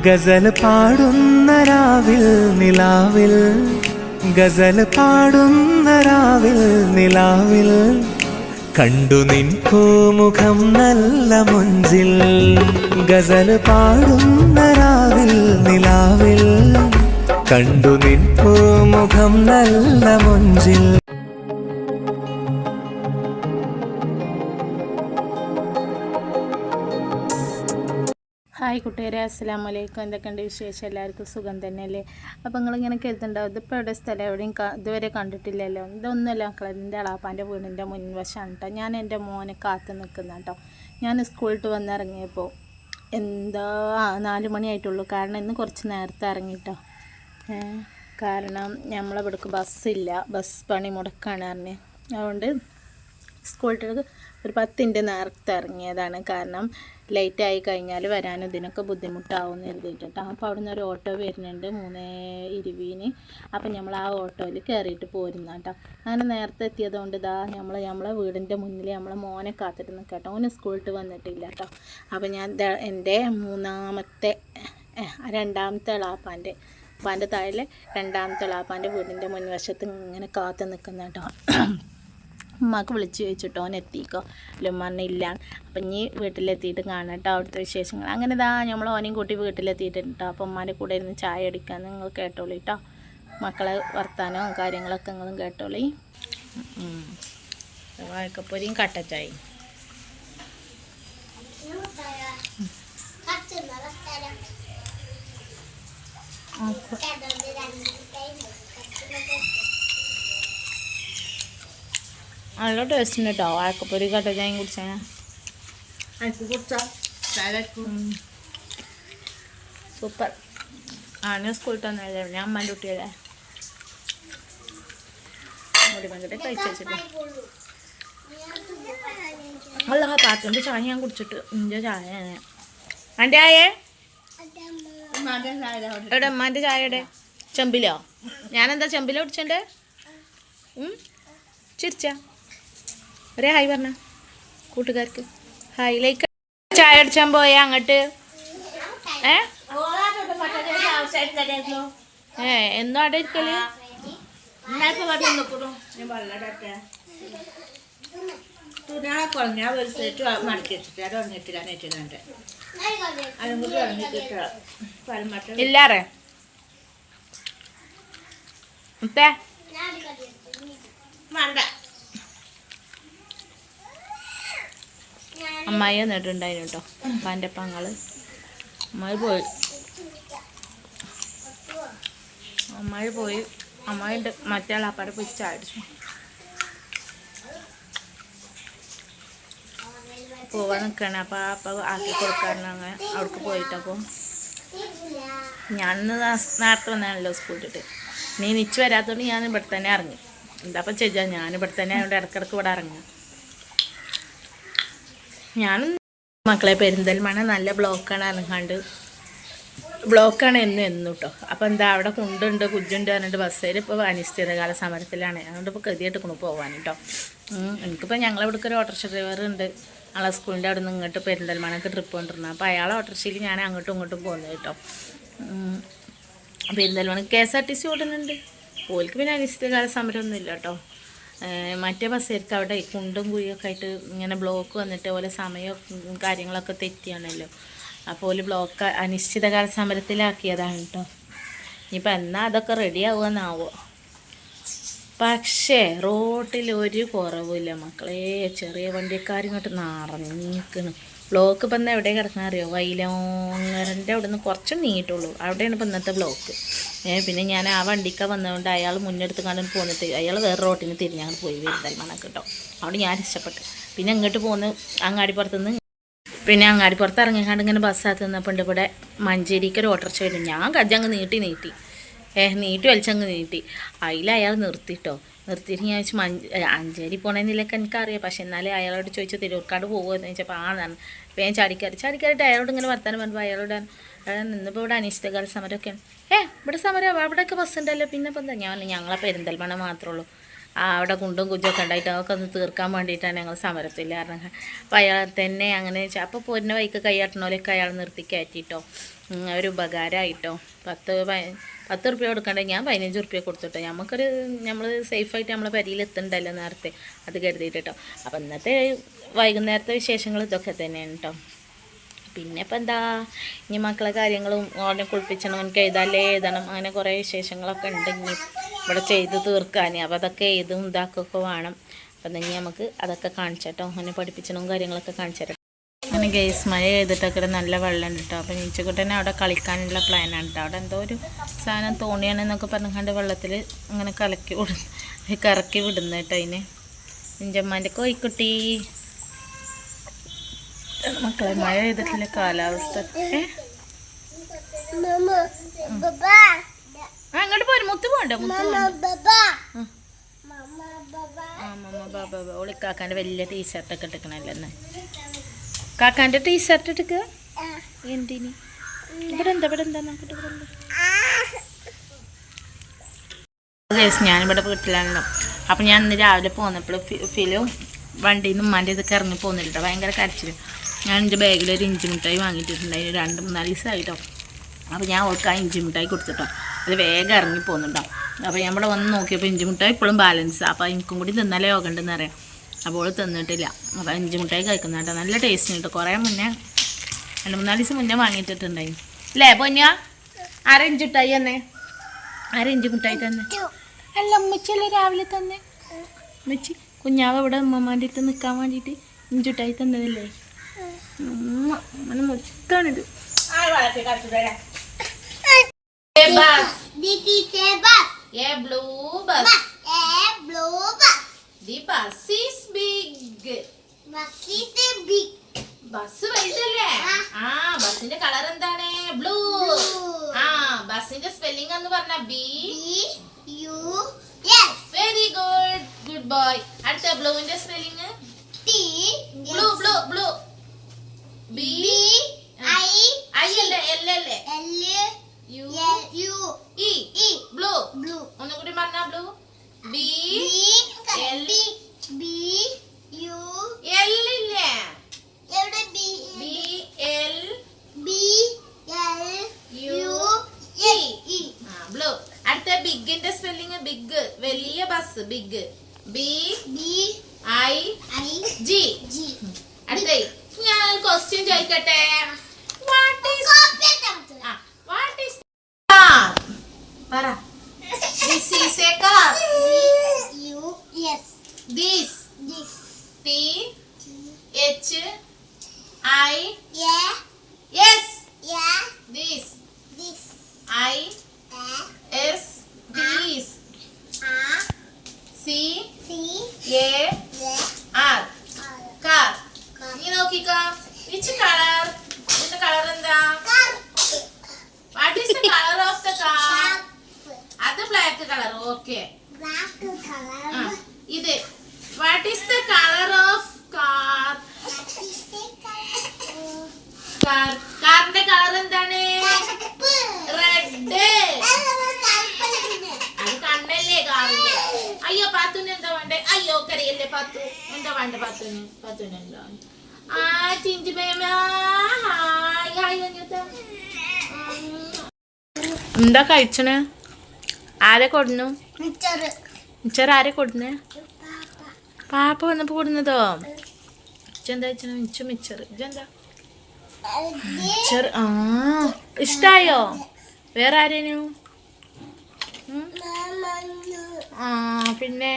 ഗസൽ പാടുന്ന രാവിൽ നിലാവിൽ ഗസൽ പാടുന്ന രാവിൽ നിലാവിൽ. കണ്ടു നിൻ കോമുഖം നല്ല മുഞ്ചിൽ ഗസൽ പാടുന്ന രാവിൽ നിലാവിൽ. കണ്ടു നിൻ കോമുഖം നല്ല മുഞ്ചിൽ ഹായ് കൂട്ടുകാരെ അസ്സാം വലൈക്കും എന്തൊക്കെയുണ്ട് വിശേഷം? എല്ലാവർക്കും സുഖം തന്നെയല്ലേ? അപ്പോൾ നിങ്ങളിങ്ങനെ കരുതുണ്ടാവും ഇതിപ്പോൾ എവിടെ സ്ഥലം എവിടെയും ഇതുവരെ കണ്ടിട്ടില്ലല്ലോ. ഇതൊന്നുമല്ല മക്കളെ എന്റെ അളാപ്പാന്റെ വീടിന്റെ മുൻവശമാണ് കേട്ടോ ഞാൻ എന്റെ മോനെ കാത്ത് നിൽക്കുന്ന കേട്ടോ ഞാൻ സ്കൂളിട്ട് വന്നിറങ്ങിയപ്പോൾ എന്താ നാല് മണിയായിട്ടുള്ളൂ. കാരണം ഇന്ന് കുറച്ച് നേരത്തെ ഇറങ്ങിട്ടോ കാരണം നമ്മളിവിടേക്ക് ബസ്സില്ല. ബസ് പണി മുടക്കാണ് അറിഞ്ഞ് അതുകൊണ്ട് സ്കൂളിട്ട് ഒരു പത്തിന്റെ നേരത്തെ ഇറങ്ങിയതാണ്. കാരണം ലേറ്റ് ആയി കഴിഞ്ഞാൽ വരാനും ഇതിനൊക്കെ ബുദ്ധിമുട്ടാവും എഴുതിയിട്ടുണ്ട് എഴുതിയിട്ടോ അപ്പോൾ അവിടെ നിന്ന് ഒരു ഓട്ടോ വരുന്നുണ്ട് മൂന്ന് ഇരുപതിന്. അപ്പം നമ്മൾ ആ ഓട്ടോയിൽ കയറിയിട്ട് പോരുന്ന കേട്ടോ. അങ്ങനെ നേരത്തെ എത്തിയതുകൊണ്ട് ഇതാ നമ്മൾ നമ്മളെ വീടിന്റെ മുന്നിൽ നമ്മളെ മോനെ കാത്തിട്ട് നിൽക്കാം കേട്ടോ. ഓന് സ്കൂളിട്ട് വന്നിട്ടില്ല കേട്ടോ. അപ്പം ഞാൻ എന്റെ മൂന്നാമത്തെ രണ്ടാമത്തെ ഇളാപ്പാന്റെ ഉപ്പാന്റെ താഴെ രണ്ടാമത്തെ ഇളാപ്പാന്റെ വീടിന്റെ മുൻവശത്ത് ഇങ്ങനെ കാത്തു നിൽക്കുന്ന കേട്ടോ. ഉമ്മാക്ക് വിളിച്ച് ചോദിച്ചിട്ടോ ഓൻ എത്തിക്കോ. ഉമ്മ ഇല്ല. അപ്പം ഇനി വീട്ടിലെത്തിയിട്ട് കാണട്ടോ അവിടുത്തെ വിശേഷങ്ങൾ. അങ്ങനെ ഇതാ നമ്മൾ ഓനെയും കൂട്ടി വീട്ടിലെത്തിയിട്ടുണ്ട് കേട്ടോ അപ്പം ഉമ്മാന്റെ കൂടെ ഇരുന്ന് ചായ അടിക്കാൻ നിങ്ങൾ കേട്ടോളി കേട്ടോ മക്കളെ വർത്താനവും കാര്യങ്ങളൊക്കെ നിങ്ങളും കേട്ടോളി. വാഴക്കപ്പൊരിയും കട്ടച്ചായും നല്ല ടേസ്റ്റ് ഉണ്ട് കേട്ടോ വാഴക്കപ്പൊരി കട്ടച്ചായും കുടിച്ചാൽ സൂപ്പർ ആണ് സ്കൂളിൽ വന്നല്ലേ ഞാൻ അമ്മൻ കുട്ടിയല്ലേ? കഴിച്ചു വെച്ചിട്ട്. അല്ല പാത്രന്റെ ചായ ഞാൻ കുടിച്ചിട്ട് എന്റെ ചായ എന്റെ ആയേ എവിടെ? അമ്മാന്റെ ചായയുടെ ചെമ്പിലോ? ഞാനെന്താ ചെമ്പിലോ കുടിച്ചേ ചിരിച്ച? ഒരേ ഹായ് പറഞ്ഞ. കൂട്ടുകാർക്ക്. ഹായ്. ലൈക്ക് ചായ അടിച്ചാൻ പോയ അങ്ങോട്ട്. ഏ? ഏ എന്നും അവിടെ ഇരിക്കൽ? തുനാളെ കുറഞ്ഞാൽ ഒരു സെറ്റ് മടക്കി വെച്ചിട്ട് അത് ഉറങ്ങിട്ടില്ല നെറ്റിലുണ്ട് അതും കൂടി ഉറങ്ങിക്കിട്ടോ പരമട്ട ഇല്ലാറേ മുത്തേ വേണ്ട. അമ്മായി വന്നിട്ടുണ്ടായിരുന്നു കേട്ടോ അപ്പാന്റെ പങ്ങൾ അമ്മായി പോയി. അമ്മായി പോയി. അമ്മായി മറ്റേ അപ്പാടെ പോയി ചാടിച്ചു. പോവാൻ നിൽക്കണേ അപ്പം അപ്പം ആക്കി കൊടുക്കാറുണ്ട് അവിടേക്ക് പോയിട്ടപ്പോൾ ഞാനിന്ന് നേരത്തെ വന്നാണല്ലോ സ്കൂളിട്ട് നീ നിച്ച് വരാത്തോണ്ട് ഞാൻ ഇവിടെ തന്നെ ഇറങ്ങി. എന്താപ്പം ചെയ്യാം? ഞാൻ ഇവിടെ തന്നെ അവിടെ ഇടക്കിടക്ക് ഇവിടെ ഇറങ്ങി. ഞാനും മക്കളെ പെരിന്തൽമണ്ണ നല്ല ബ്ലോക്കാണ് ഇറങ്ങാണ്ട് ബ്ലോക്കാണ് എന്നും എന്നു കേട്ടോ അപ്പോൾ എന്താ അവിടെ കുണ്ടുണ്ട് കുജുണ്ട് പറഞ്ഞിട്ട് ബസ്സിൽ ഇപ്പോൾ അനിശ്ചിതകാല സമരത്തിലാണ്. അതുകൊണ്ട് ഇപ്പോൾ ഗതിയായിട്ട് പോകാൻ കേട്ടോ എനിക്കിപ്പോൾ ഞങ്ങളിവിടേക്ക് ഒരു ഓട്ടോറിക്ഷ ഡ്രൈവർ ഉണ്ട്. ആളെ സ്കൂളിന്റെ അവിടെ നിന്ന് ഇങ്ങോട്ട് പെരിന്തൽമണ്ണക്ക് ട്രിപ്പ് കൊണ്ടിരുന്നത് അപ്പോൾ അയാളെ ഓട്ടോറിക്ഷയിൽ ഞാൻ അങ്ങോട്ടും ഇങ്ങോട്ടും പോകുന്നത് കേട്ടോ. Perinthalmanna K S R T C ഓടുന്നുണ്ട്. ഓൽക്ക് പിന്നെ അനിശ്ചിതകാല സമരമൊന്നുമില്ല കേട്ടോ. മറ്റേ ബസ്സുകാർക്ക് അവിടെ കുണ്ടും കുഴിയൊക്കെ ആയിട്ട് ഇങ്ങനെ ബ്ലോക്ക് വന്നിട്ട് ഓലെ സമയവും കാര്യങ്ങളൊക്കെ തെറ്റിയാണല്ലോ. അപ്പോൾ ഓൽ ബ്ലോക്ക് അനിശ്ചിതകാല സമരത്തിലാക്കിയതാണ് കേട്ടോ ഇനിയിപ്പോൾ എന്നാൽ അതൊക്കെ റെഡി ആവുമെന്നാവോ പക്ഷേ റോട്ടിൽ ഒരു കുറവുമില്ല മക്കളേ. ചെറിയ വണ്ടിക്കാരും ഇങ്ങോട്ട് നിറഞ്ഞിരിക്കണം. ബ്ലോക്ക് ഇപ്പം എന്താ എവിടെ കിടക്കണം അറിയോ? വൈലോങ്ങരന്റെ അവിടെ നിന്ന് കുറച്ച് നീട്ടുള്ളൂ അവിടെയാണ് ഇപ്പം ഇന്നത്തെ ബ്ലോക്ക് പിന്നെ ഞാൻ ആ വണ്ടിക്ക വന്നതുകൊണ്ട് അയാൾ മുന്നെടുത്ത് കണ്ടു പോന്നിട്ട് അയാൾ വേറെ റോട്ടിന് അങ്ങനെ പോയി മണക്ക് കേട്ടോ. അവിടെ ഞാൻ രക്ഷപ്പെട്ടു. പിന്നെ ഇങ്ങോട്ട് പോന്ന് അങ്ങാടിപ്പുറത്തുനിന്ന് പിന്നെ അങ്ങാടിപ്പുറത്ത് ഇറങ്ങിക്കാണ്ട് ഇങ്ങനെ ബസ്സകത്ത് നിന്നപ്പോൾ ഇവിടെ മഞ്ചേരിക്ക് ഒരു ഓട്ടർച്ച വരും ഞാൻ കജ്ജങ്ങ് നീട്ടി നീട്ടി. ഏഹ് നീട്ടി വലിച്ചങ്ങ് നീട്ടി. അതിൽ അയാൾ നിർത്തിട്ടോ നിർത്തിയിട്ട് ഞാൻ ചോദിച്ചു മഞ്ച് അഞ്ചേരി പോണേന്നില്ലൊക്കെ എനിക്കറിയാം. പക്ഷെ എന്നാലും അയാളോട് ചോദിച്ചു തിരൂർക്കാട് പോകുമോ എന്ന് ചോദിച്ചപ്പോൾ ആണെന്നാണ് അപ്പോൾ ഞാൻ ചാടിക്കയറി ചാടിക്കയറിയിട്ട് അയാളോട് ഇങ്ങനെ വർത്താനം പറഞ്ഞപ്പോൾ അയാളോട് നിന്നിപ്പോൾ ഇവിടെ അനിശ്ചിതകാല സമരമൊക്കെയാണ്. ഏ ഇവിടെ സമരം അവിടെയൊക്കെ ബസ് ഉണ്ടല്ലോ. പിന്നെ ഇപ്പം എന്താ? ഞാൻ ഞങ്ങളെ പെരിന്തൽമണ്ണ മാത്രമേ ഉള്ളൂ. ആ അവിടെ കുണ്ടും കുജൊക്കെ ഉണ്ടായിട്ട് അതൊക്കെ ഒന്ന് തീർക്കാൻ വേണ്ടിയിട്ടാണ് ഞങ്ങൾ സമരത്തിൽ കാരണം അപ്പം അയാൾ തന്നെ അങ്ങനെ അപ്പോൾ പോരുന്ന വൈക്ക് കൈയാട്ടണോലൊക്കെ അയാൾ നിർത്തി കയറ്റിയിട്ടോ ഒരു ഉപകാരമായിട്ടോ പത്ത് പത്ത് റുപ്യ കൊടുക്കണ്ടേ? ഞാൻ പതിനഞ്ച് റുപ്യ കൊടുത്തോട്ടെ. നമുക്കൊരു നമ്മൾ സേഫായിട്ട് നമ്മളെ പരിയിൽ എത്തണ്ടല്ലോ നേരത്തെ. അത് കരുതിയിട്ട് കേട്ടോ അപ്പം ഇന്നത്തെ വൈകുന്നേരത്തെ വിശേഷങ്ങൾ ഇതൊക്കെ തന്നെയാണ് കേട്ടോ പിന്നെ ഇപ്പം എന്താ? ഇനി മക്കളെ കാര്യങ്ങളും ഓടനെ കുളിപ്പിച്ചണം എനിക്ക് എഴുതാല്ലേ എഴുതണം അങ്ങനെ കുറേ വിശേഷങ്ങളൊക്കെ ഉണ്ട് ഇനി. ഇവിടെ ചെയ്ത് തീർക്കാൻ അപ്പോൾ അതൊക്കെ എഴുതും ഇതാക്കൊക്കെ വേണം. അപ്പം ഇനി നമുക്ക് അതൊക്കെ കാണിച്ചട്ടോ. അങ്ങനെ പഠിപ്പിച്ചണം കാര്യങ്ങളൊക്കെ കാണിച്ചു അങ്ങനെ ഗേസ് മഴ ചെയ്തിട്ടൊക്കെ നല്ല വെള്ളം ഉണ്ട് കേട്ടോ. അപ്പം നീച്ചക്കുട്ടനെ അവിടെ കളിക്കാനുള്ള പ്ലാനാണ് കേട്ടോ. അവിടെ എന്തോ ഒരു സാധനം തോണിയാണെന്നൊക്കെ പറഞ്ഞുകൊണ്ട് വെള്ളത്തിൽ അങ്ങനെ കലക്കി വിടും. കറക്കി വിടുന്നു കേട്ടോ അതിന്. ഇഞ്ചമ്മാന്റെ കോയിക്കുട്ടി. മക്കളെ മഴ ചെയ്തിട്ടില്ല കാലാവസ്ഥ. അങ്ങോട്ട് പോരും. മുത്ത് പോണ്ട? മുത്ത് ആ. മമ്മ ബാബ. ഒളിക്കാക്കാന്റെ കാക്കാന്റെ വലിയ ടീഷർട്ടൊക്കെ ഇട്ടിക്കണല്ലോ എന്ന് കാക്കാന്റെ ടീഷർട്ട് ഇട്ടിക്ക എന്തിനി? ഇവിടെ എന്താ? ഇവിടെ എന്താ? നോക്കട്ടെ ഇവിടെ എന്താ ഗൈസ് ഞാനിവിടെ വീട്ടിലാണല്ലോ. അപ്പം ഞാൻ ഇന്ന് രാവിലെ പോന്നപ്പോൾ ഫിലും വണ്ടിയിൽ നിന്ന് ഉമ്മാന്റെ ഇതൊക്കെ ഇറങ്ങി പോകുന്നില്ല ഭയങ്കര കരച്ചിൽ ഞാൻ എന്റെ ബാഗിൽ ഒരു ഇഞ്ചി മിഠായി വാങ്ങിയിട്ടുണ്ടായി രണ്ട് മൂന്നാൽ ദിവസമായിട്ടോ അപ്പോൾ ഞാൻ ഓൾക്ക് ആ ഇഞ്ചി മിഠായി കൊടുത്തിട്ടോ. അത് വേഗം ഇറങ്ങി പോകുന്നുണ്ടോ അപ്പോൾ ഞാൻ ഇവിടെ വന്ന് നോക്കിയപ്പോൾ ഇഞ്ചി മിഠായി ഇപ്പോഴും ബാലൻസ് അപ്പോൾ എനിക്കും കൂടി തിന്നാലേ യോഗ ഉണ്ടെന്ന് അറിയാം. അപ്പോൾ തന്നിട്ടില്ല. അപ്പോൾ അഞ്ച് മുട്ടായി കഴിക്കുന്ന കേട്ടോ. നല്ല ടേസ്റ്റ് കേട്ടോ. കുറേ മുന്നേ രണ്ട് മൂന്നാൽ ദിവസം മുന്നേ വാങ്ങിയിട്ടിട്ടുണ്ടായി. അല്ലേ പൊന്ന? അരഞ്ച് മുട്ടായി തന്നെ? അരഞ്ച് മുട്ടായി തന്നെ? അല്ല ഉമ്മച്ചല്ലേ രാവിലെ തന്നെ? ഉമ്മച്ചി കുഞ്ഞാവ് ഇവിടെ ഉമ്മമാന്റെ അടുത്ത് നിൽക്കാൻ വേണ്ടിയിട്ട് ഇഞ്ചുട്ടായി തന്നതല്ലേ? ഉമ്മ, അങ്ങനെ bus A blue bus. The bus is big. Bus വലുതല്ലേ? ആ. ബസിന്റെ കളർ എന്താണ്? ബ്ലൂ ആ ബസിന്റെ സ്പെല്ലിംഗ് എന്ന് പറഞ്ഞ B very good good boy അടുത്ത ബ്ലൂവിന്റെ spelling blue blue blue B I അല്ലേ? എൽ അല്ലേ? യു ഇ ബ്ലൂ ഒന്നുകൂടി പറഞ്ഞ ബ്ലൂ ബി എൽ എൽ ഇല്ലേ? ബി എൽ യു ഇ ആ ബ്ലൂ അടുത്ത ബിഗിന്റെ സ്പെല്ലിംഗ് ബിഗ് വലിയ bus big B I G അടുത്ത ഞാൻ ക്വസ്റ്റ്യൻ ചോദിക്കട്ടെ? വാട്ട് ഈസ് വാട്ട് ഈസ് പറ this is a car this T H I S this I S these C A R car നീ നോക്കിക്കോ വിച്ച് കളർ ഇതിന്റെ colour എന്താ what is the colour of the car അത് black colour okay ഇത് what is the colour of car car കാറിന്റെ colour എന്താണ് red അത് കണ്ണല്ലേ കാറിന്റെ അയ്യോ പാത്തുന് എന്താ വേണ്ടേ? അയ്യോ കരയല്ലേ പാത്തു? എന്താ വേണ്ട പാത്തുന് പാത്തുന് എന്താ ആ ചിഞ്ചു ഹായ് ഹായ് കുഞ്ഞുത്ത എന്താ കഴിച്ചണ്? ആരെ കൊടുന്നു? മിച്ചർ ആരെ കൊടുന്നേ? പാപ്പ വന്നപ്പോ കൊടുന്നതോ? ഇച്ചെന്താ വെച്ചാ മിച്ച മിച്ചർ ഇജെന്താ മിച്ചർ ആ ഇഷ്ടായോ? വേറെ ആരേനു ഉം? ആ പിന്നെ?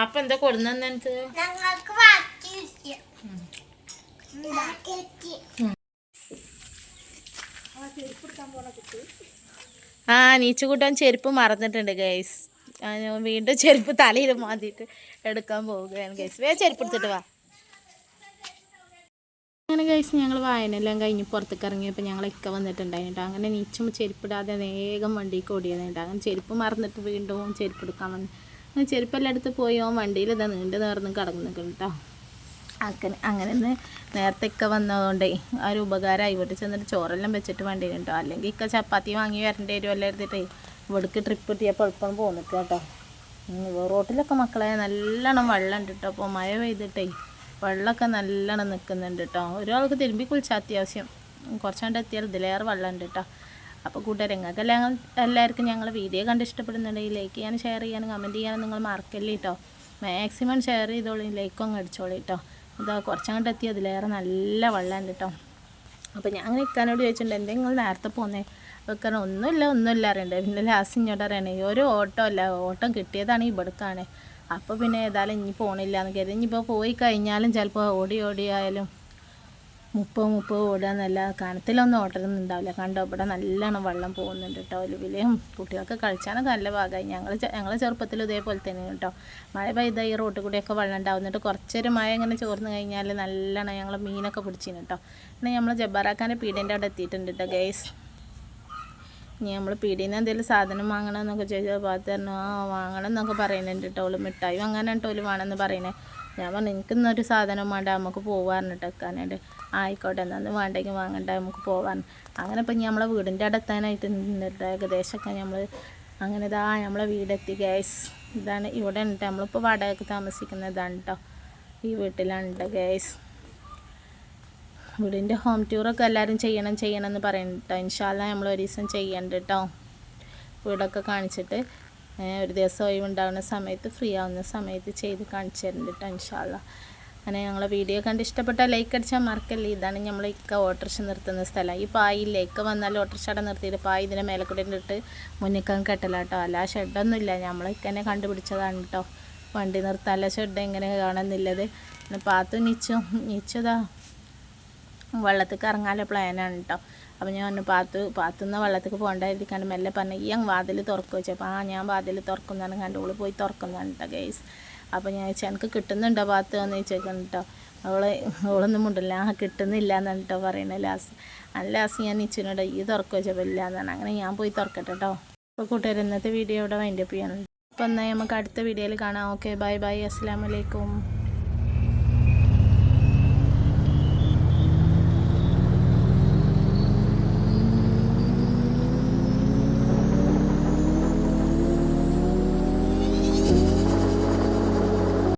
അപ്പൊ എന്താ കൊടുന്നെന്ന് ആ ഞങ്ങൾക്ക് കൂട്ടാൻ ആ നീച്ചുകൂട്ടാൻ ചെരുപ്പ് മറന്നിട്ടുണ്ട് ഗൈസ് വീണ്ടും ചെരുപ്പ് തലയിൽ മാതിയിട്ട് എടുക്കാൻ പോവുകയാണ് ഗൈസ് വേ ചെരുപ്പ് എടുത്തിട്ട് വാ. അങ്ങനെ ഗൈസ് ഞങ്ങൾ വായനെല്ലാം കഴിഞ്ഞ് പുറത്തേക്ക് ഇറങ്ങിയപ്പോൾ ഞങ്ങളൊക്കെ വന്നിട്ടുണ്ടായിട്ടോ അങ്ങനെ നീച്ചും ചെരുപ്പിടാതെ വേഗം വണ്ടിക്ക് ഓടിയതുണ്ട് അങ്ങനെ ചെരുപ്പ് മറന്നിട്ട് വീണ്ടും ചെരുപ്പ് എടുക്കാൻ വന്നു. അങ്ങനെ ചെരുപ്പെല്ലാം എടുത്ത് പോയി ഓൻ വണ്ടിയിൽ ഇതാ നീണ്ടു നേർന്ന് കിടന്നു കേട്ടോ അങ്ങനെ അങ്ങനെ ഒന്ന് ഇക്ക വന്നതുകൊണ്ടേ ആ ഒരു ഉപകാരമായി. ഇവിടെ ചെന്നിട്ട് ചോറെല്ലാം വെച്ചിട്ട് വണ്ടി കേട്ടോ അല്ലെങ്കിൽ ഇക്ക ചപ്പാത്തി വാങ്ങി വരേണ്ടി അല്ലേ എടുത്തിട്ടേ ഇവിടേക്ക് ട്രിപ്പ് കിട്ടിയപ്പോൾ എളുപ്പം പോന്നിട്ട് കേട്ടോ റോട്ടിലൊക്കെ മക്കളെ നല്ലോണം വെള്ളം ഉണ്ട് കേട്ടോ അപ്പോൾ മഴ പെയ്തിട്ടേ വെള്ളമൊക്കെ നല്ലോണം നിൽക്കുന്നുണ്ട് കേട്ടോ ഒരാൾക്ക് തിരുമ്പി കുളിച്ചാൽ അത്യാവശ്യം. കുറച്ചാണ്ട് എത്തിയാൽ ഇതിലേറെ വെള്ളം ഉണ്ട് കേട്ടോ അപ്പോൾ കൂട്ടുകാരെ നിങ്ങൾക്ക് എല്ലാം എല്ലാവർക്കും ഞങ്ങൾ വീഡിയോ കണ്ട് ഇഷ്ടപ്പെടുന്നുണ്ടെങ്കിൽ ലൈക്ക് ചെയ്യാനും ഷെയർ ചെയ്യാനും കമന്റ് ചെയ്യാനും നിങ്ങൾ മറക്കല്ലേ കേട്ടോ മാക്സിമം ഷെയർ ചെയ്തോളൂ ലൈക്കും അടിച്ചോളി കേട്ടോ ഇതാ കുറച്ചങ്ങോട്ട് എത്തി അതിലേറെ നല്ല വെള്ളമുണ്ട് കേട്ടോ അപ്പോൾ ഞാൻ അങ്ങനെ ഇക്കാനോട് ചോദിച്ചിട്ടുണ്ട് എന്തെങ്കിലും നിങ്ങൾ നേരത്തെ പോന്നേ? വെക്കാൻ ഒന്നുമില്ല ഒന്നുമില്ല അറിയണ്ടേ പിന്നെ ലാസ്റ്റ് ഇങ്ങോട്ട് അറിയണേ ഒരു ഓട്ടോ അല്ല ഓട്ടം കിട്ടിയതാണ് ഇവിടുക്കാണ്. അപ്പോൾ പിന്നെ ഏതായാലും ഇനി പോണില്ല എന്ന് കരുതി. ഇനിയിപ്പോൾ പോയി കഴിഞ്ഞാലും ചിലപ്പോൾ ഓടി ഓടി ആയാലും മുപ്പത് മുപ്പത് ഓടുകയെന്നല്ല കനത്തിലൊന്നും ഓട്ടലൊന്നും ഉണ്ടാവില്ല കണ്ടോ? ഇവിടെ നല്ലോണം വെള്ളം പോകുന്നുണ്ട് കേട്ടോ. ഒലിവിലെയും കുട്ടികൾക്ക് കളിച്ചാനൊക്കെ നല്ല ഭാഗമായി ഞങ്ങൾ ഞങ്ങൾ ചെറുപ്പത്തിൽ ഇതേപോലെ തന്നെ കേട്ടോ. മഴ പെയ്ത ഈ റോട്ടിൽ കൂടിയൊക്കെ വെള്ളം ഉണ്ടാവുന്നുണ്ട്. കുറച്ചൊരു മഴ ഇങ്ങനെ ചോർന്ന് കഴിഞ്ഞാൽ നല്ലോണം ഞങ്ങൾ മീനൊക്കെ പിടിച്ചിന് കേട്ടോ. പിന്നെ നമ്മൾ ജബ്ബാറാക്കാന്റെ പീടിന്റെ അവിടെ എത്തിയിട്ടുണ്ട് കേട്ടോ ഗൈസ് ഇനി നമ്മൾ പീടിയിൽ നിന്ന് എന്തെങ്കിലും സാധനം വാങ്ങണം എന്നൊക്കെ ചോദിച്ചാൽ ഭാഗത്ത് പറഞ്ഞു ആ വാങ്ങണം എന്നൊക്കെ പറയുന്നുണ്ട് കേട്ടോ ഓൾ. മിഠായി വാങ്ങാനാണ് കേട്ടോ ഓൽ വേണമെന്ന് പറയുന്നത് ഞാൻ പറഞ്ഞു എനിക്ക് ഇന്നൊരു സാധനം വേണ്ട നമുക്ക് പോവാറുണ്ട് വെക്കാനായിട്ട് ആയിക്കോട്ടെ എന്നാൽ വേണ്ടെങ്കിൽ വാങ്ങണ്ട നമുക്ക് പോവാൻ അങ്ങനെ ഇപ്പം നമ്മളെ വീടിന്റെ അടുത്താനായിട്ട് നിന്നിട്ട് ഏകദേശമൊക്കെ നമ്മൾ അങ്ങനെ ഇതാ നമ്മളെ വീടെത്തി ഗ്യാസ് ഇതാണ് ഇവിടെ ഉണ്ട് നമ്മളിപ്പോൾ വാടകയ്ക്ക് താമസിക്കുന്നതാണ് കേട്ടോ ഈ വീട്ടിലാണ് ഗ്യാസ് വീടിന്റെ ഹോം ടൂറൊക്കെ എല്ലാവരും ചെയ്യണം ചെയ്യണം എന്ന് പറയുന്നുണ്ട് കേട്ടോ ഇൻഷാല്ല നമ്മൾ ഒരു ദിവസം ചെയ്യണ്ട കേട്ടോ വീടൊക്കെ കാണിച്ചിട്ട് ഒരു ദിവസം ഒഴിവുണ്ടാകുന്ന സമയത്ത് ഫ്രീ ആവുന്ന സമയത്ത് ചെയ്ത് കാണിച്ചു തരുന്നുണ്ട് കേട്ടോ ഇൻഷാല്ല അങ്ങനെ ഞങ്ങളെ വീഡിയോ കണ്ട് ഇഷ്ടപ്പെട്ട ലൈക്ക് അടിച്ചാൽ മറക്കല്ലേ. ഇതാണ് നമ്മൾ ഇക്ക ഓട്ടർഷ നിർത്തുന്ന സ്ഥലം. ഈ പായില്ലേ ഇക്ക വന്നാൽ ഓട്ടർഷ അവിടെ നിർത്തിയിട്ട് പായ ഇതിന്റെ മേലെ കൂടെ ഇട്ട് മുന്നിക്കാൻ കെട്ടല കേട്ടോ അല്ല ഷെഡൊന്നുമില്ല. നമ്മൾ ഇക്കന്നെ കണ്ടുപിടിച്ചതാണ് കേട്ടോ വണ്ടി നിർത്താനുള്ള ഷെഡ് എങ്ങനെ കാണുന്നില്ലത് പിന്നെ പാത്തു നിച്ചു. നിച്ചതാ. വെള്ളത്തേക്ക് ഇറങ്ങാനുള്ള പ്ലാനാണ് കേട്ടോ അപ്പോൾ ഞാൻ ഒന്ന് പാത്തു പാത്തുനിന്ന് വെള്ളത്തേക്ക് പോകണ്ടായിരിക്കാണ്ട് മെല്ലെ പറഞ്ഞു ഈ അങ്ങ് വാതിൽ തുറക്കുക വെച്ചപ്പോൾ ആ ഞാൻ വാതിൽ തുറക്കുന്നതാണ് കണ്ട് ഓൾ പോയി തുറക്കുന്നതാണ് കേട്ടോ ഗൈസ് അപ്പോൾ ഞാൻ ചോദിച്ചാൽ എനിക്ക് കിട്ടുന്നുണ്ടോ പാത്ത്? എന്ന് ചോദിച്ചേക്കാണ് കേട്ടോ അവൾ അവളൊന്നും മുണ്ടില്ല ആ കിട്ടുന്നില്ല എന്നാണ് കേട്ടോ പറയുന്നത് ലാസ്റ്റ് അല്ല ലാസ്റ്റ് ഞാൻ നിച്ചിനോട് ഈ തുറക്കുക വെച്ചപ്പോൾ ഇല്ല എന്നാണ് അങ്ങനെ ഞാൻ പോയി തുറക്കട്ടെ കേട്ടോ അപ്പോൾ കൂട്ടുകാർ ഇന്നത്തെ വീഡിയോ ഇവിടെ വൈൻഡപ്പ് ചെയ്യാനുണ്ട് അപ്പോൾ എന്നാൽ നമുക്ക് അടുത്ത വീഡിയോയിൽ കാണാം. ഓക്കെ ബൈ ബൈ അസ്സാം വലൈക്കും